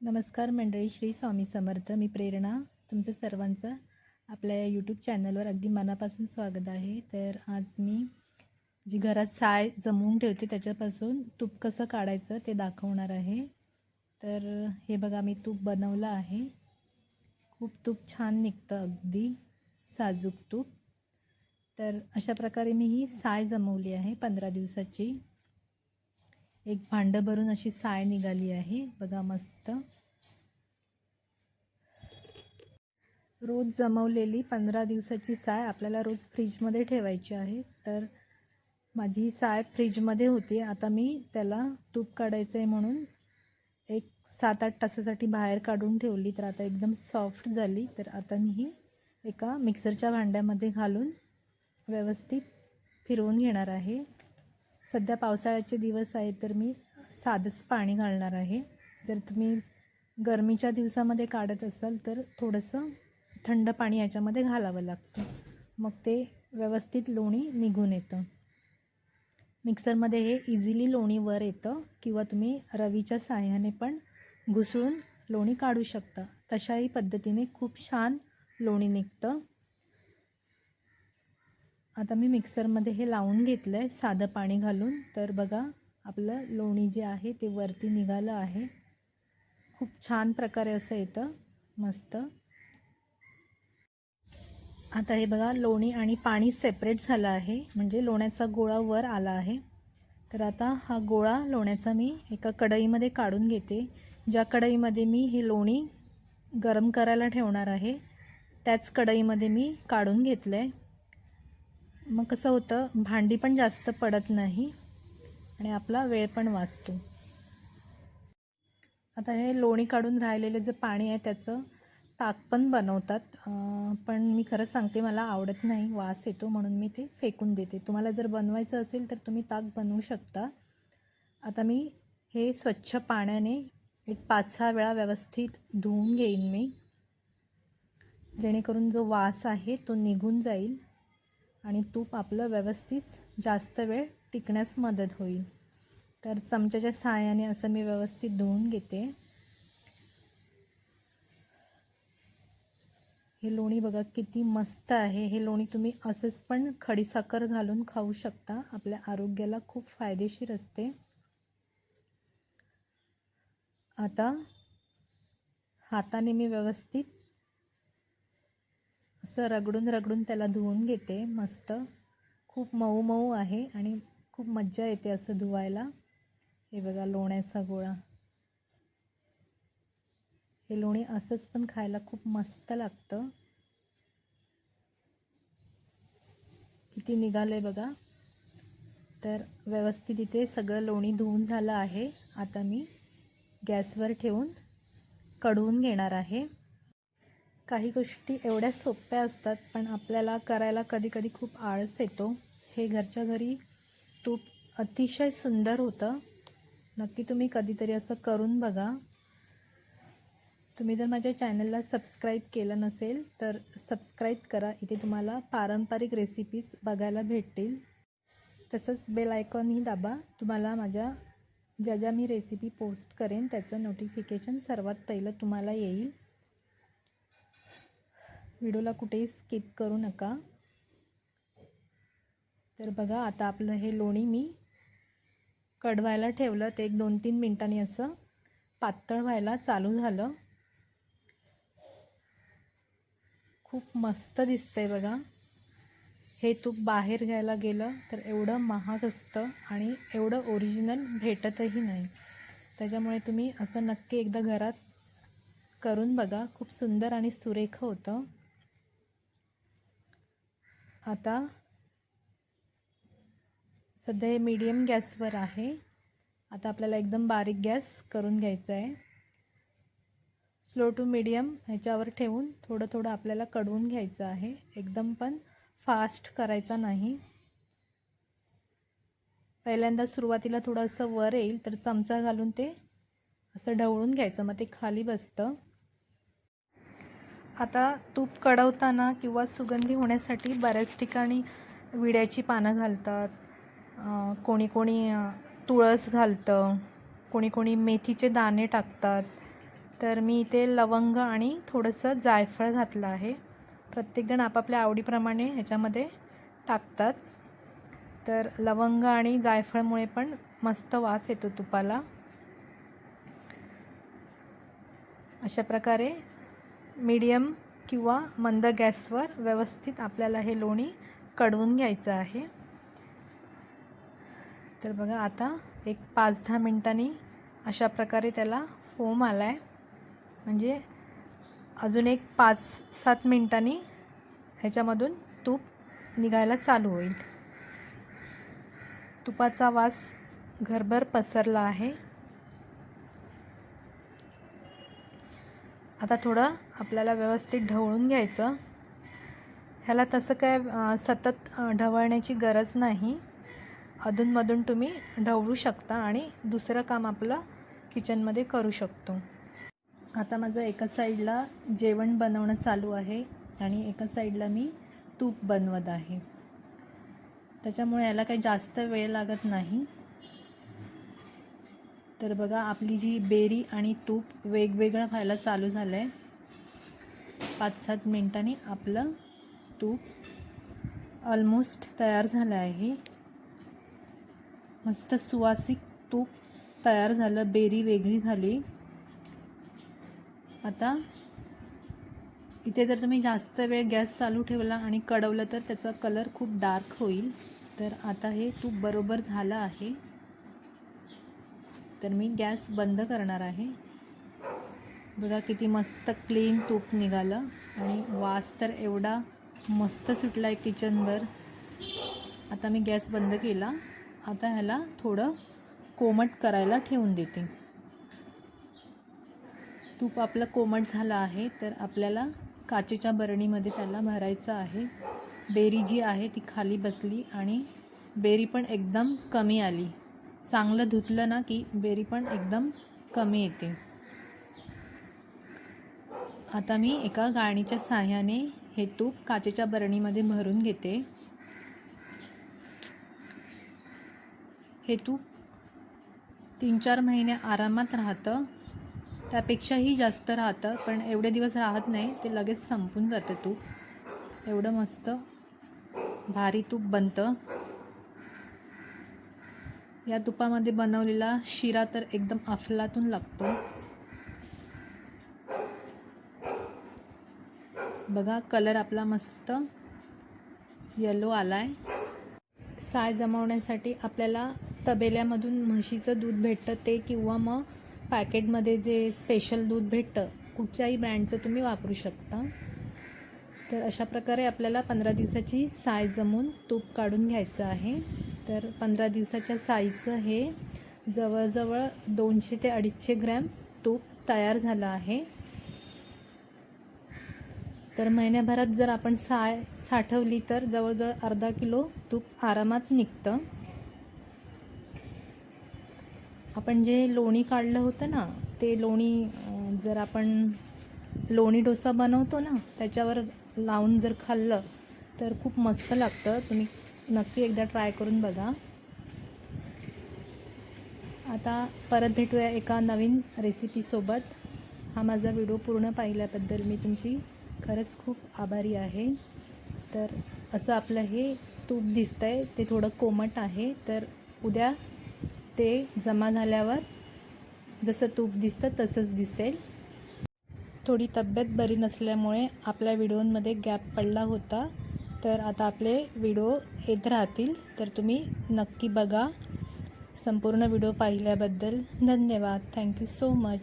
नमस्कार मंडळी श्री स्वामी समर्थ मी प्रेरणा. तुमचं सर्वांचं आपल्या यूट्यूब चॅनलवर अगदी मनापासून स्वागत आहे. तर आज मी जी घरात साय जमवून ठेवते त्याच्यापासून तूप कसं काढायचं ते दाखवणार आहे. तर हे बघा मी तूप बनवलं आहे. खूप तूप छान निघतं अगदी साजूक तूप. तर अशा प्रकारे मी ही साय जमवली आहे पंधरा दिवसाची. एक भांडं भरून अशी साय निघाली आहे. बघा मस्त. रोज जमवलेली पंधरा दिवसाची साय आपल्याला रोज फ्रीजमध्ये ठेवायची आहे. तर माझी ही साय फ्रीजमध्ये होती. आता मी त्याला तूप काढायचं आहे म्हणून एक सात आठ तासासाठी बाहेर काढून ठेवली. तर आता एकदम सॉफ्ट झाली. तर आता मी ही एका मिक्सरच्या भांड्यामध्ये घालून व्यवस्थित फिरवून घेणार आहे. सध्या पावसाळ्याचे दिवस आहेत तर मी साधंच पाणी घालणार आहे. जर तुम्ही गरमीच्या दिवसामध्ये काढत असाल तर थोडंसं थंड पाणी याच्यामध्ये घालावं लागतं. मग ते व्यवस्थित लोणी निघून येतं. मिक्सरमध्ये हे इझिली लोणी वर येतं किंवा तुम्ही रवीच्या साह्याने पण घुसळून लोणी काढू शकता. तशाही पद्धतीने खूप छान लोणी निघतं. आता मी मिक्सरमध्ये हे लावून घेतलं आहे साधं पाणी घालून. तर बघा आपलं लोणी जे आहे ते वरती निघालं आहे. खूप छान प्रकारे असं येतं मस्त. आता हे बघा लोणी आणि पाणी सेपरेट झालं आहे. म्हणजे लोण्याचा गोळा वर आला आहे. तर आता हा गोळा लोण्याचा मी एका कढईमध्ये काढून घेते. ज्या कढईमध्ये मी हे लोणी गरम करायला ठेवणार आहे त्याच कढईमध्ये मी काढून घेतलं आहे मग कसं होतं भांडी पण जास्त पडत नाही आणि आपला वेळ पण वाचतो. आता हे लोणी काढून राहिलेलं जे पाणी आहे त्याचं ताक पण बनवतात. पण मी खरं सांगते मला आवडत नाही वास येतो म्हणून मी ते फेकून देते. तुम्हाला जर बनवायचं असेल तर तुम्ही ताक बनवू शकता. आता मी हे स्वच्छ पाण्याने एक पाच सहा वेळा व्यवस्थित धुवून घेईन मी. जेणेकरून जो वास आहे तो निघून जाईल. आणि तूप आपलं व्यवस्थित जास्त वेळ टिकण्यास मदत होईल. तर चमच्याच्या सहाय्याने असं मी व्यवस्थित धुवून घेते. हे लोणी बघा किती मस्त आहे. हे लोणी तुम्ही असंच पण खडीसाखर घालून खाऊ शकता. आपल्या आरोग्याला खूप फायदेशीर असते. आता हाताने मी व्यवस्थित असं रगडून रगडून त्याला धुवून घेते मस्त. खूप मऊ मऊ आहे आणि खूप मज्जा येते असं धुवायला. हे बघा लोण्याचा गोळा. हे लोणी असंच पण खायला खूप मस्त लागतं. किती निघालं आहे बघा. तर व्यवस्थित इथे सगळं लोणी धुवून झालं आहे. आता मी गॅसवर ठेवून कढवून घेणार आहे. काही गोष्टी एवढ्या सोप्या असतात पण आपल्याला करायला कधी कधी खूप आळस येतो. हे घरच्या घरी तूप अतिशय सुंदर होतं. नक्की तुम्ही कधीतरी असं करून बघा. तुम्ही जर माझ्या चॅनलला सबस्क्राईब केलं नसेल तर सबस्क्राईब करा. इथे तुम्हाला पारंपरिक रेसिपीज बघायला भेटतील. तसंच बेल आयकॉनही दाबा. तुम्हाला माझ्या ज्या ज्या मी रेसिपी पोस्ट करेन त्याचं नोटिफिकेशन सर्वात पहिलं तुम्हाला येईल. व्हिडिओला कुठेही स्किप करू नका. तर बघा आता आपलं हे लोणी मी कडवायला ठेवलं. ते एक दोन तीन मिनटांनी असं पातळ व्हायला चालू झालं. खूप मस्त दिसतंय बघा. हे तूप बाहेर घ्यायला गेलं तर एवढं महाग असतं आणि एवढं ओरिजिनल भेटतही नाही. त्याच्यामुळे तुम्ही असं नक्की एकदा घरात करून बघा. खूप सुंदर आणि सुरेख होतं. आता सध्या हे मीडियम गॅसवर आहे. आता आपल्याला एकदम बारीक गॅस करून घ्यायचा आहे स्लो टू मीडियम ह्याच्यावर ठेवून थोडं थोडं आपल्याला कडवून घ्यायचं आहे. एकदम पण फास्ट करायचा नाही. पहिल्यांदा सुरुवातीला थोडं असं वर येईल तर चमचा घालून ते असं ढवळून घ्यायचं. मग ते खाली बसतं. आता तूप कडवताना किंवा सुगंधी होण्यासाठी बऱ्याच ठिकाणी विड्याची पानं घालतात कोणी कोणी तुळस घालतं कोणी कोणी मेथीचे दाणे टाकतात. तर मी इथे लवंग आणि थोडंसं जायफळ घातलं आहे. प्रत्येकजण आपापल्या आवडीप्रमाणे ह्याच्यामध्ये टाकतात. तर लवंग आणि जायफळमुळे पण मस्त वास येतो तुपाला. अशा प्रकारे मीडियम किंवा मंद गॅसवर व्यवस्थित आपल्याला हे लोणी कडवून घ्यायचं आहे. तर बघा आता एक पाच दहा मिनटांनी अशा प्रकारे त्याला फोम आला आहे म्हणजे अजून एक पाच सात मिनटांनी ह्याच्यामधून तूप निघायला चालू होईल. तुपाचा वास घरभर पसरला आहे. आता थोडं आपल्याला व्यवस्थित ढवळून घ्यायचं. ह्याला तसं काय सतत ढवळण्याची गरज नाही. अधूनमधून तुम्ही ढवळू शकता आणि दुसरं काम आपलं किचनमध्ये करू शकतो. आता माझं एका साईडला जेवण बनवणं चालू आहे आणि एका साईडला मी तूप बनवत आहे. त्याच्यामुळे याला काही जास्त वेळ लागत नाही. तर बघा आपली जी बेरी आणि तूप वेगवेगळं व्हायला चालू झालं आहे पाच सात मिनटांनी आपलं तूप ऑलमोस्ट तयार झालं आहे मस्त सुवासिक तूप तयार झालं बेरी वेगळी झाली. आता इथे जर तुम्ही जास्त वेळ गॅस चालू ठेवला आणि कडवलं तर त्याचा कलर खूप डार्क होईल. तर आता हे तूप बरोबर झालं आहे. तर मी गॅस बंद करणार आहे. बघा किती मस्त क्लीन तूप निघालं आणि वास तर एवढा मस्त सुटला आहे किचनवर. आता मी गॅस बंद केला. आता ह्याला थोडं कोमट करायला ठेवून देते. तूप आपलं कोमट झालं आहे तर आपल्याला काचेच्या बरणीमध्ये त्याला भरायचं आहे. बेरी जी आहे ती खाली बसली आणि बेरी पण एकदम कमी आली. चांगलं धुतलं ना की बेरी पण एकदम कमी येते. आता मी एका गाळणीच्या साह्याने हे तूप काचेच्या बरणीमध्ये भरून घेते. हे तूप तीन चार महिने आरामात राहतं. त्यापेक्षाही जास्त राहतं पण एवढे दिवस राहत नाही ते लगेच संपून जातं तूप. एवढं मस्त भारी तूप बनतं. या तुपामध्ये बनवलेला शिरा तर एकदम अफलातून लागतो. बघा कलर आपला मस्त येलो आहे साय जमवण्यासाठी आपल्याला तबेल्यामधून म्हशीचं दूध भेटतं ते किंवा मग पॅकेटमध्ये जे स्पेशल दूध भेटतं कुठच्याही ब्रँडचं तुम्ही वापरू शकता. तर अशा प्रकारे आपल्याला पंधरा दिवसाची साय जमून तूप काढून घ्यायचं आहे. तर पंधरा दिवसाच्या साईचं हे जवळजवळ दोनशे ते अडीचशे ग्रॅम तूप तयार झालं आहे. तर महिन्याभरात जर आपण साय साठवली तर जवळजवळ अर्धा किलो तूप आरामात निघतं. आपण जे लोणी काढलं होतं ना ते लोणी जर आपण लोणी डोसा बनवतो ना त्याच्यावर लावून जर खाल्लं तर खूप मस्त लागतं. तुम्ही नक्की एकदा ट्राय करून बघा. आता परत भेटूया एका नवीन रेसिपीसोबत हा माझा व्हिडिओ पूर्ण पाहिल्याबद्दल मी तुमची खरंच खूप आभारी आहे. तर असं आपलं हे तूप दिसतं आहे ते थोडं कोमट आहे तर उद्या ते जमा झाल्यावर जसं तूप दिसतं तसंच दिसेल. थोडी तब्येत बरी नसल्यामुळे आपल्या व्हिडिओंमध्ये गॅप पडला होता. तर आता आपले व्हिडिओ येत राहतील. तर तुम्ही नक्की बघा. संपूर्ण व्हिडिओ पाहिल्याबद्दल धन्यवाद. Thank you so much